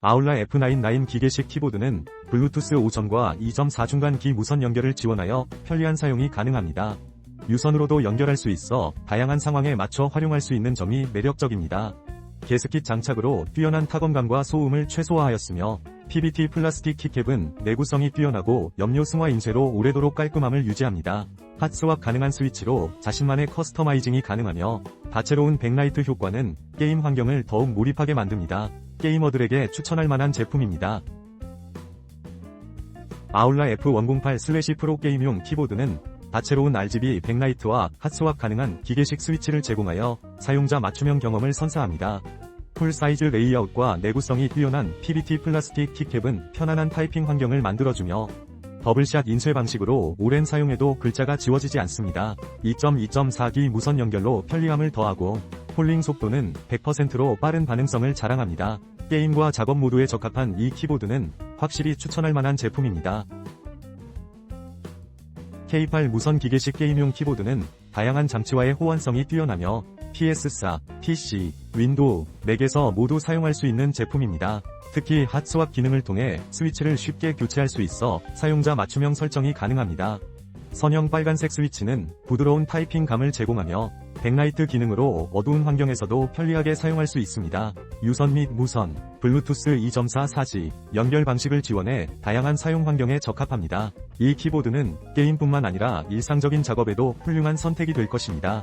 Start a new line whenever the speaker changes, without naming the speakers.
아울라 F99 기계식 키보드는 블루투스 5.0과 2.4 중간 기 무선 연결을 지원하여 편리한 사용이 가능합니다. 유선으로도 연결할 수 있어 다양한 상황에 맞춰 활용할 수 있는 점이 매력적입니다. 게스킷 장착으로 뛰어난 타건감과 소음을 최소화하였으며 PBT 플라스틱 키캡은 내구성이 뛰어나고 염료 승화 인쇄로 오래도록 깔끔함을 유지합니다. 핫스왑 가능한 스위치로 자신만의 커스터마이징이 가능하며 다채로운 백라이트 효과는 게임 환경을 더욱 몰입하게 만듭니다. 게이머들에게 추천할 만한 제품입니다. 아울라 F108 슬래시 프로 게임용 키보드는 다채로운 RGB 백라이트와 핫스왑 가능한 기계식 스위치를 제공하여 사용자 맞춤형 경험을 선사합니다. 풀 사이즈 레이아웃과 내구성이 뛰어난 PBT 플라스틱 키캡은 편안한 타이핑 환경을 만들어주며 더블샷 인쇄 방식으로 오랜 사용해도 글자가 지워지지 않습니다. 2.2.4기 무선 연결로 편리함을 더하고 폴링 속도는 100%로 빠른 반응성을 자랑합니다. 게임과 작업 모두에 적합한 이 키보드는 확실히 추천할 만한 제품입니다. K8 무선 기계식 게임용 키보드는 다양한 장치와의 호환성이 뛰어나며 PS4, PC, 윈도우, 맥에서 모두 사용할 수 있는 제품입니다. 특히 핫스왑 기능을 통해 스위치를 쉽게 교체할 수 있어 사용자 맞춤형 설정이 가능합니다. 선형 빨간색 스위치는 부드러운 타이핑감을 제공하며 백라이트 기능으로 어두운 환경에서도 편리하게 사용할 수 있습니다. 유선 및 무선, 블루투스 2.4 4G 연결 방식을 지원해 다양한 사용 환경에 적합합니다. 이 키보드는 게임뿐만 아니라 일상적인 작업에도 훌륭한 선택이 될 것입니다.